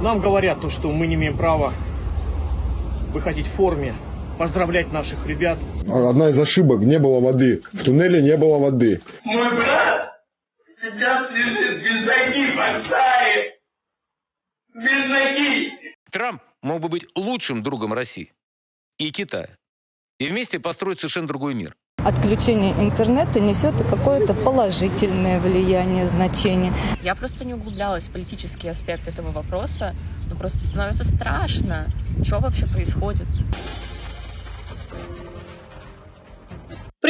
Нам говорят то, что мы не имеем права выходить в форме, поздравлять наших ребят. Одна из ошибок, не было воды. В туннеле не было воды. Мой брат сейчас лежит без ноги в Оксае. Без ноги. Трамп мог бы быть лучшим другом России и Китая. И вместе построить совершенно другой мир. Отключение интернета несет какое-то положительное влияние, значение. Я просто не углублялась в политический аспект этого вопроса. но просто становится страшно. Что вообще происходит?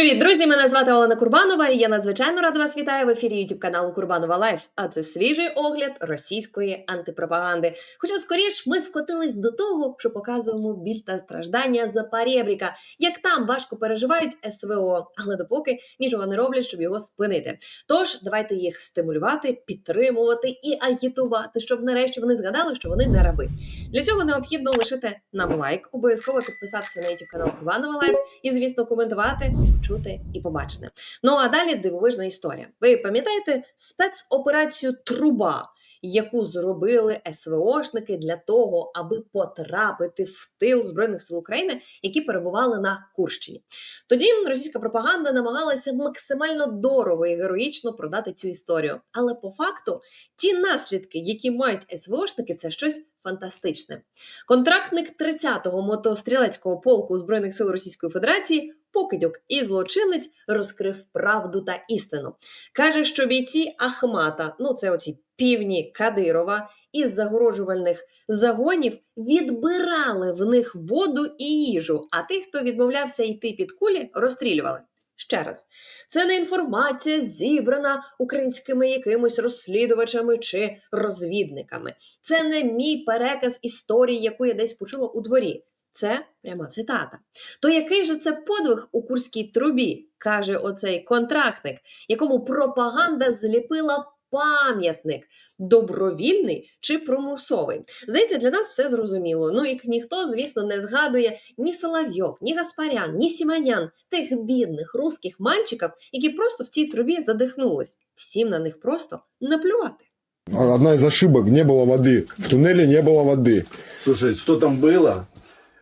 Привіт, друзі! Мене звати Олена Курбанова, і я надзвичайно рада вас вітаю в ефірі youtube каналу Курбанова Лайф. А це свіжий огляд російської антипропаганди. Хоча скоріш ми скотились до того, що показуємо біль та страждання за Парєбріка, як там важко переживають СВО, але допоки нічого не роблять, щоб його спинити. Тож давайте їх стимулювати, підтримувати і агітувати, щоб нарешті вони згадали, що вони не раби. Для цього необхідно лишити нам лайк, обов'язково підписатися на youtube канал Курбанова Лайф і, звісно, коментувати, чути і побачене. Ну а далі дивовижна історія. Ви пам'ятаєте спецоперацію Труба? Яку зробили СВОшники для того, аби потрапити в тил збройних сил України, які перебували на Курщині. Тоді російська пропаганда намагалася максимально дорого і героїчно продати цю історію. Але по факту ті наслідки, які мають СВОшники, це щось фантастичне. Контрактник 30-го мотострілецького полку збройних сил Російської Федерації покидьок і злочинець розкрив правду та істину. Каже, що бійці Ахмата, ну це оці півні Кадирова, із загороджувальних загонів відбирали в них воду і їжу, а тих, хто відмовлявся йти під кулі, розстрілювали. Ще раз, це не інформація зібрана українськими якимось розслідувачами чи розвідниками. Це не мій переказ історії, яку я десь почула у дворі. Це пряма цитата. То який же це подвиг у курській трубі, каже оцей контрактник, якому пропаганда зліпила пам'ятник добровільний чи примусовий. Здається, для нас все зрозуміло. Ну і ніхто, звісно, не згадує ні Соловйов, ні Гаспарян, ні Сіманян, тих бідних русських мальчиків, які просто в цій трубі задихнулись. Всім на них просто наплювати. Одна из ошибок, не было воды. В туннеле не было воды. Слушай, что там было?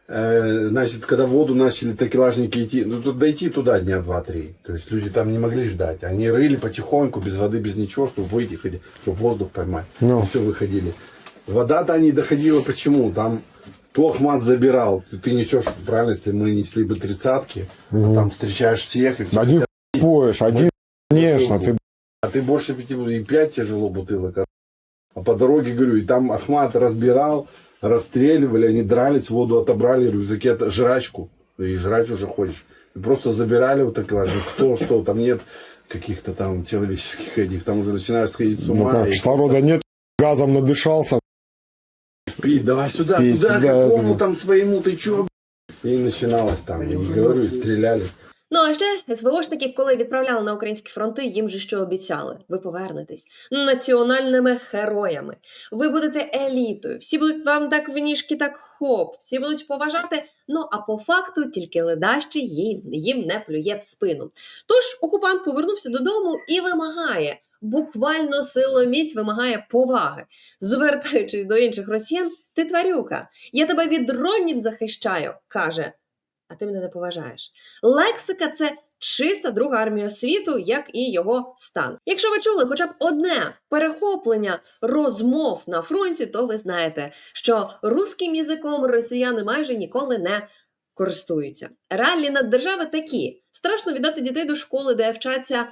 Э, Значит, когда воду начали такелажники идти, ну тут дойти туда дня два-три. То есть люди там не могли ждать. Они рыли потихоньку, без воды, без ничего, чтобы выйти, хоть- чтобы воздух поймать. Ну. Все выходили. Вода-то не доходила почему? Там то Ахмат забирал. Ты, ты несешь, правильно, если мы несли бы тридцатки, а там встречаешь всех и все. Один поешь, один, конечно, ты А ты больше пяти, и пять тяжело бутылок. А по дороге, говорю, и там Ахмат разбирал, расстреливали, они дрались, воду отобрали, в рюкзаке от- жрачку, и жрать уже хочешь. И просто забирали вот так, ладно, кто что, там нет каких-то там человеческих этих, там уже начинаешь сходить с ну, ума. как, и кислорода нет, газом надышался. пить, давай сюда, Пить куда, сюда, какому это- там своему, ты чё, б***ь? И начиналось там, и говорю, и стреляли. Ну а ще СВОшників, коли відправляли на українські фронти, їм же що обіцяли: ви повернетесь національними героями. Ви будете елітою, всі будуть вам так в ніжки, так хоп, всі будуть поважати. Ну а по факту тільки ледащий їм не плює в спину. Тож окупант повернувся додому і вимагає. Буквально силоміць вимагає поваги, звертаючись до інших росіян, ти тварюка, я тебе від дронів захищаю, каже. А ти мене не поважаєш. Лексика це чиста друга армія світу, як і його стан. Якщо ви чули хоча б одне перехоплення розмов на фронті, то ви знаєте, що русським язиком росіяни майже ніколи не користуються. Реалії наддержави такі: страшно віддати дітей до школи, де вчаться.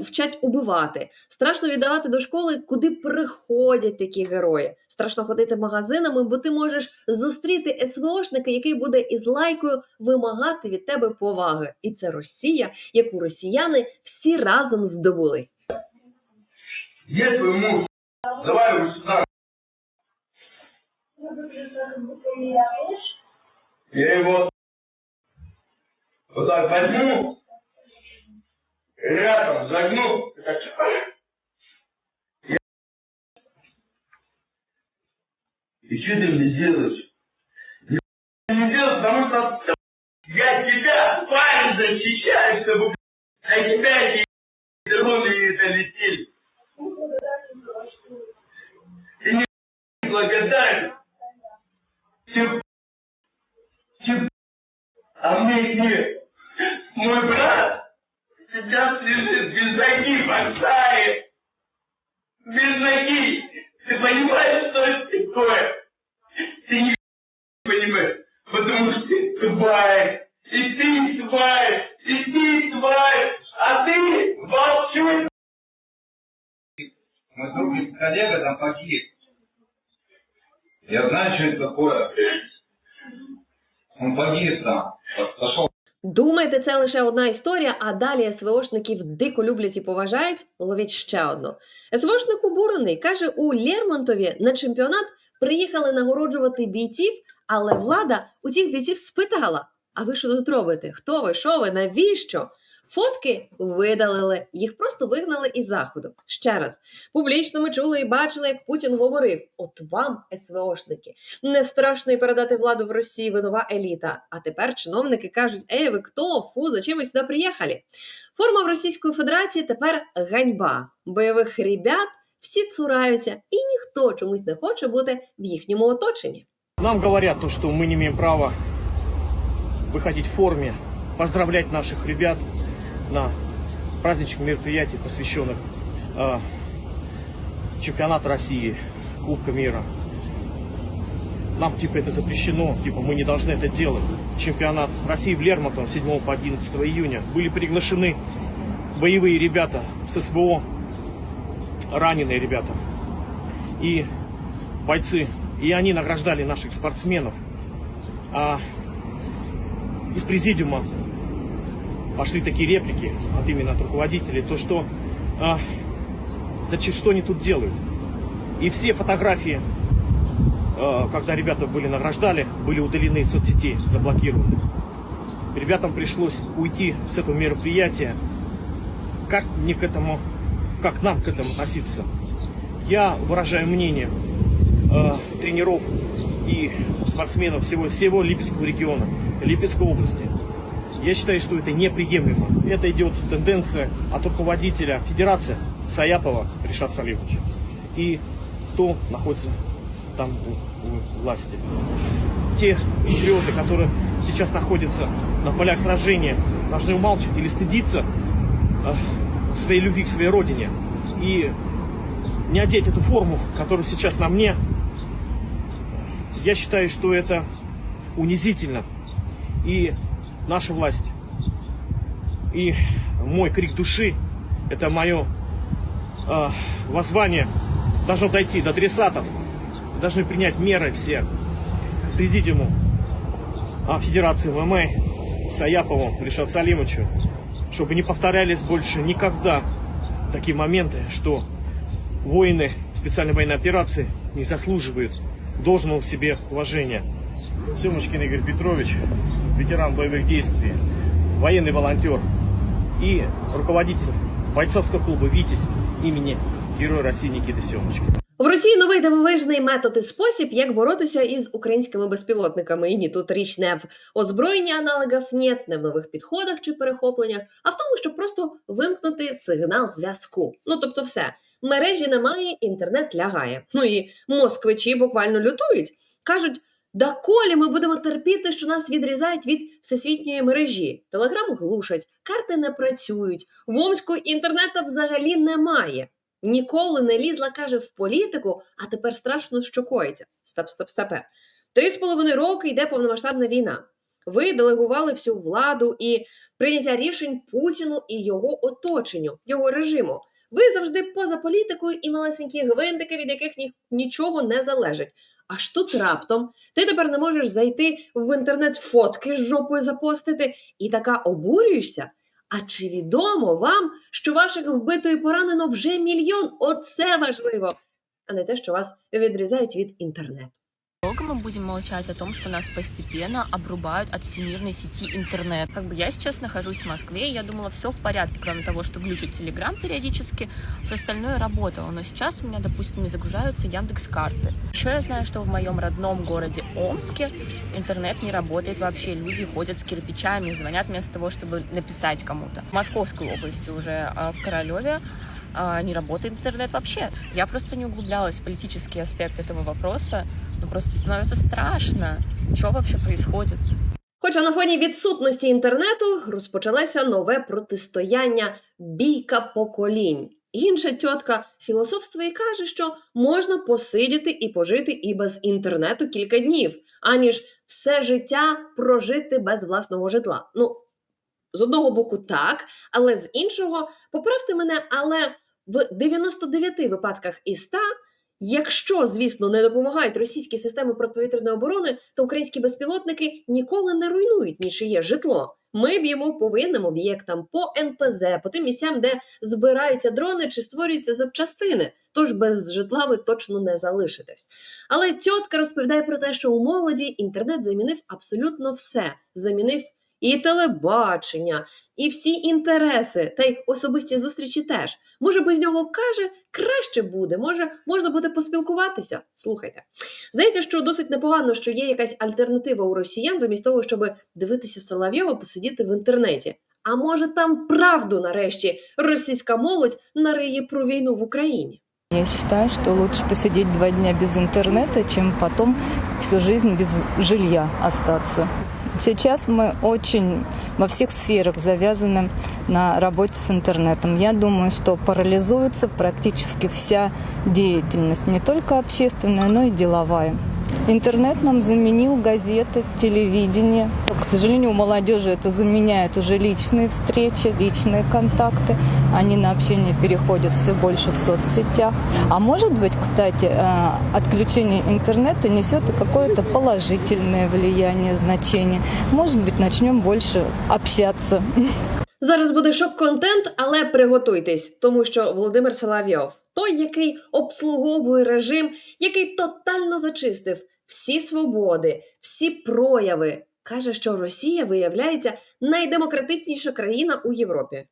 Вчать убивати, страшно віддавати до школи, куди приходять такі герої. Страшно ходити магазинами, бо ти можеш зустріти СВОшника, який буде із лайкою вимагати від тебе поваги. І це Росія, яку росіяни всі разом здобули. Где твой муж? Давай его сюда. Я его вот так возьму, рядом загну, так И что ты мне сделаешь? Не делать, потому что я тебя, парень, защищаю, чтобы на тебя эти рули долетели. Ты не благодарен. Ты, ты, а мне нет. Мой брат сейчас лежит без ноги, бросает. Без ноги. Ты понимаешь, что это такое? Ты не понимаешь, потому что ты тварь. И ты тварь, и ты тварь, а ты волчок. Мы друг из коллега там погиб. Я знаю, что это такое. Он погиб там, пошел Думайте, це лише одна історія, а далі СВОшників дико люблять і поважають. Ловіть ще одну. СВОшник обурений каже у Лермонтові на чемпіонат приїхали нагороджувати бійців, але влада у цих бійців спитала: А ви що тут робите? Хто ви? Що ви? Навіщо? Фотки видалили, їх просто вигнали із заходу. Ще раз, публічно ми чули і бачили, як Путін говорив: от вам, СВОшники, не страшно і передати владу в Росії ви нова еліта. А тепер чиновники кажуть: Ей, ви хто? Фу, зачем ви сюди приїхали? Форма в Російської Федерації тепер ганьба. Бойових ребят всі цураються, і ніхто чомусь не хоче бути в їхньому оточенні. Нам говорят то, что мы не имеем права выходить в форме, поздравлять наших ребят на праздничных мероприятиях, посвященных э, чемпионату России, Кубка мира. Нам типа это запрещено, типа мы не должны это делать. Чемпионат России в Лермонтово 7 по 11 июня были приглашены боевые ребята с СВО, раненые ребята и бойцы. И они награждали наших спортсменов. А из президиума пошли такие реплики от именно от руководителей, то что а, зачем что они тут делают. И все фотографии, а, когда ребята были награждали, были удалены из соцсетей, заблокированы. Ребятам пришлось уйти с этого мероприятия. Как мне к этому, как нам к этому относиться? Я выражаю мнение э, тренеров и спортсменов всего, всего Липецкого региона, Липецкой области. Я считаю, что это неприемлемо. Это идет тенденция от руководителя федерации Саяпова Решат Салимовича. И кто находится там у, у власти. Те патриоты, которые сейчас находятся на полях сражения, должны умалчивать или стыдиться э, своей любви к своей родине. И не одеть эту форму, которая сейчас на мне, я считаю, что это унизительно. И наша власть, и мой крик души, это мое э, воззвание должно дойти до адресатов, должны принять меры все к президиуму а, Федерации ММА Саяпову Решат Салимовичу, чтобы не повторялись больше никогда такие моменты, что воины специальной военной операции не заслуживают должного в себе уважения. Семочкин Игорь Петрович, ветеран боевых действий, военный волонтер и руководитель бойцовского клуба «Витязь» имени Героя России Никиты Семочки. В Росії новий дивовижний метод і спосіб, як боротися із українськими безпілотниками. І ні, тут річ не в озброєнні аналогів нет, не в нових підходах чи перехопленнях, а в тому, щоб просто вимкнути сигнал зв'язку. Ну тобто, все мережі немає, інтернет лягає. Ну і москвичі буквально лютують. кажуть. Да колі ми будемо терпіти, що нас відрізають від всесвітньої мережі. Телеграм глушать, карти не працюють. В Омську інтернету взагалі немає. Ніколи не лізла, каже, в політику, а тепер страшно що коїться. Стоп, стоп, стопе. Три з половиною роки йде повномасштабна війна. Ви делегували всю владу і прийняття рішень Путіну і його оточенню, його режиму. Ви завжди поза політикою і малесенькі гвинтики, від яких ні, нічого не залежить. Аж тут раптом ти тепер не можеш зайти в інтернет фотки з жопою запостити і така обурюєшся. А чи відомо вам, що ваших вбито і поранено вже мільйон? Оце важливо, а не те, що вас відрізають від інтернету Долго мы будем молчать о том, что нас постепенно обрубают от всемирной сети интернет. Как бы я сейчас нахожусь в Москве, и я думала, все в порядке, кроме того, что глючит Телеграм периодически, все остальное работало. Но сейчас у меня, допустим, не загружаются Яндекс карты. Еще я знаю, что в моем родном городе Омске интернет не работает вообще. Люди ходят с кирпичами, звонят вместо того, чтобы написать кому-то. В Московской области уже а в Королеве а, не работает интернет вообще. Я просто не углублялась в политический аспект этого вопроса. Ну, просто становится страшно. Что вообще происходит? Хоча на фоні відсутності інтернету розпочалося нове протистояння бійка поколінь. Інша тітка філософствує і каже, що можна посидіти і пожити і без інтернету кілька днів, аніж все життя прожити без власного житла. Ну, з одного боку, так, але з іншого, поправте мене, але в 99 випадках із 100, якщо, звісно, не допомагають російські системи протиповітряної оборони, то українські безпілотники ніколи не руйнують нічиє житло. Ми б'ємо по воєнним об'єктам, по НПЗ, по тим місцям, де збираються дрони чи створюються запчастини. Тож без житла ви точно не залишитесь. Але тітка розповідає про те, що у молоді інтернет замінив абсолютно все. Замінив і телебачення, і всі інтереси, та й особисті зустрічі теж. Може, без нього каже, краще буде, може, можна буде поспілкуватися. Слухайте. Здається, що досить непогано, що є якась альтернатива у росіян, замість того, щоб дивитися Соловйова, посидіти в інтернеті. А може, там правду нарешті російська молодь нариє про війну в Україні. Я считаю, что лучше посидеть два дня без интернета, чем потом всю жизнь без жилья остаться. Сейчас мы очень во всех сферах завязаны на работе с интернетом. Я думаю, что парализуется практически вся деятельность, не только общественная, но и деловая. Интернет нам заменил газеты, телевидение. К сожалению, у молодежи это заменяет уже личные встречи, личные контакты. Они на общение переходят все больше в соцсетях. А может быть, кстати, э, отключение интернета несет и какое-то положительное влияние, значение. Может быть, начнем больше общаться. Зараз буде шок-контент, але приготуйтесь, тому що Володимир Соловйов, той, який обслуговує режим, який тотально зачистив всі свободи, всі прояви, каже, що Росія виявляється найдемократичніша країна у Європі.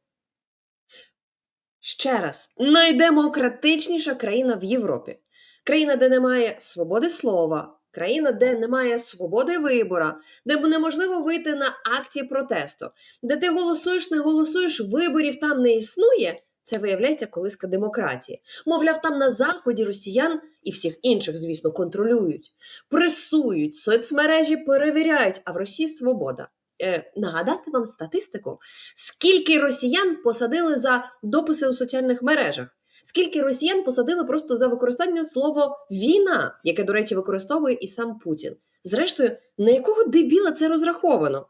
Ще раз, найдемократичніша країна в Європі. Країна, де немає свободи слова, країна, де немає свободи вибора, де неможливо вийти на акції протесту, де ти голосуєш, не голосуєш, виборів там не існує. Це виявляється колиска демократії. Мовляв, там на заході росіян і всіх інших, звісно, контролюють, пресують, соцмережі перевіряють, а в Росії свобода. Е, нагадати вам статистику, скільки росіян посадили за дописи у соціальних мережах, скільки росіян посадили просто за використання слова війна, яке, до речі, використовує і сам Путін. Зрештою, на якого дебіла це розраховано?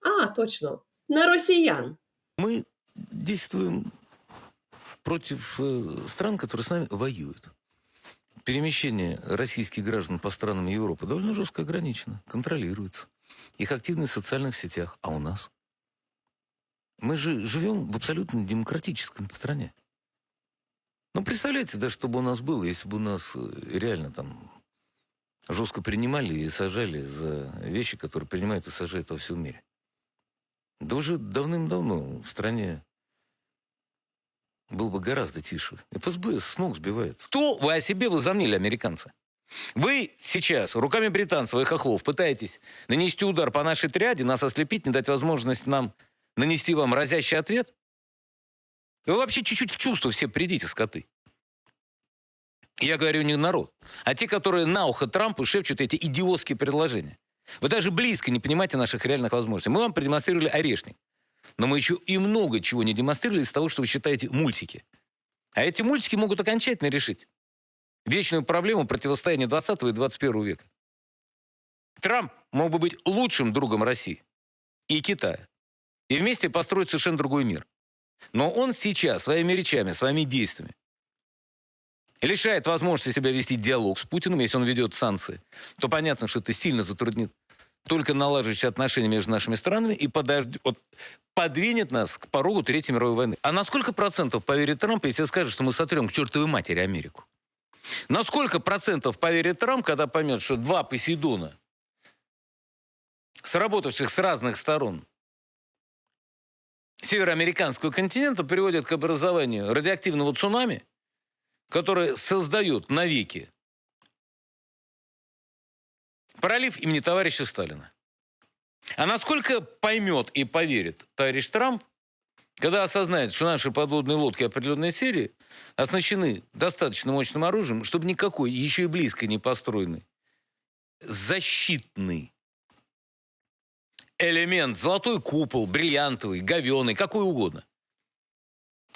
А, точно, на росіян. Мы действуем против э, стран, которые с нами воюют. Перемещение российских граждан по странам Европы довольно жестко ограничено, контролируется. Их активность в социальных сетях. А у нас? Мы же живем в абсолютно демократической стране. Ну, представляете, да, что бы у нас было, если бы у нас э, реально там жестко принимали и сажали за вещи, которые принимают и сажают во всем мире. Да уже давным-давно в стране был бы гораздо тише. ФСБ с ног сбивается. Кто вы о себе возомнили, американцы? Вы сейчас руками британцев и хохлов пытаетесь нанести удар по нашей триаде, нас ослепить, не дать возможность нам нанести вам разящий ответ? Вы вообще чуть-чуть в чувство все придите, скоты. Я говорю не народ, а те, которые на ухо Трампу шепчут эти идиотские предложения. Вы даже близко не понимаете наших реальных возможностей. Мы вам продемонстрировали орешник. Но мы еще и много чего не демонстрировали из того, что вы считаете мультики. А эти мультики могут окончательно решить вечную проблему противостояния 20 и 21 века. Трамп мог бы быть лучшим другом России и Китая. И вместе построить совершенно другой мир. Но он сейчас своими речами, своими действиями лишает возможности себя вести диалог с Путиным, если он ведет санкции, то понятно, что это сильно затруднит только налаживающие отношения между нашими странами и подождет, вот, подвинет нас к порогу Третьей мировой войны. А на сколько процентов поверит Трамп, если скажет, что мы сотрем к чертовой матери Америку? На сколько процентов поверит Трамп, когда поймет, что два Посейдона, сработавших с разных сторон североамериканского континента, приводят к образованию радиоактивного цунами, которое создает навеки пролив имени товарища Сталина. А насколько поймет и поверит товарищ Трамп, когда осознает, что наши подводные лодки определенной серии оснащены достаточно мощным оружием, чтобы никакой, еще и близко не построенный, защитный элемент, золотой купол, бриллиантовый, говеный, какой угодно,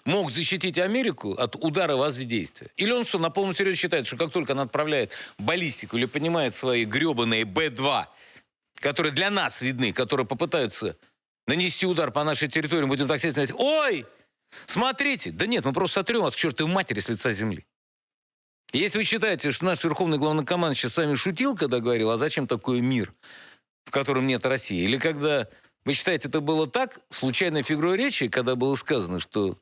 мог защитить Америку от удара воздействия? Или он что, на полном серьезе считает, что как только она отправляет баллистику или понимает свои гребаные Б-2, которые для нас видны, которые попытаются нанести удар по нашей территории, будем так сказать, ой, Смотрите, да нет, мы просто сотрем вас к чертовой матери с лица земли. Если вы считаете, что наш верховный главнокомандующий с вами шутил, когда говорил, а зачем такой мир, в котором нет России, или когда вы считаете, это было так, случайная фигура речи, когда было сказано, что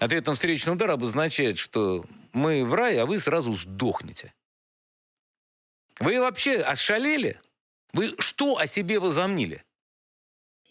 ответ на встречный удар обозначает, что мы в рай, а вы сразу сдохнете. Вы вообще ошалели? Вы что о себе возомнили?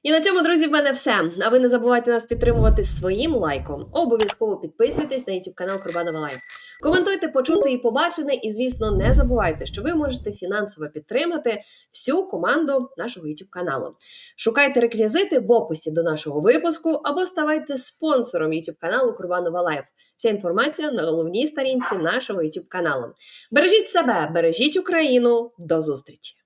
І на цьому, друзі, в мене все. А ви не забувайте нас підтримувати своїм лайком. Обов'язково підписуйтесь на YouTube канал Курбанова Лайф. Коментуйте, почути і побачене, і звісно, не забувайте, що ви можете фінансово підтримати всю команду нашого YouTube каналу. Шукайте реквізити в описі до нашого випуску або ставайте спонсором YouTube каналу Курбанова Лайф. Вся інформація на головній сторінці нашого YouTube каналу. Бережіть себе, бережіть Україну. До зустрічі!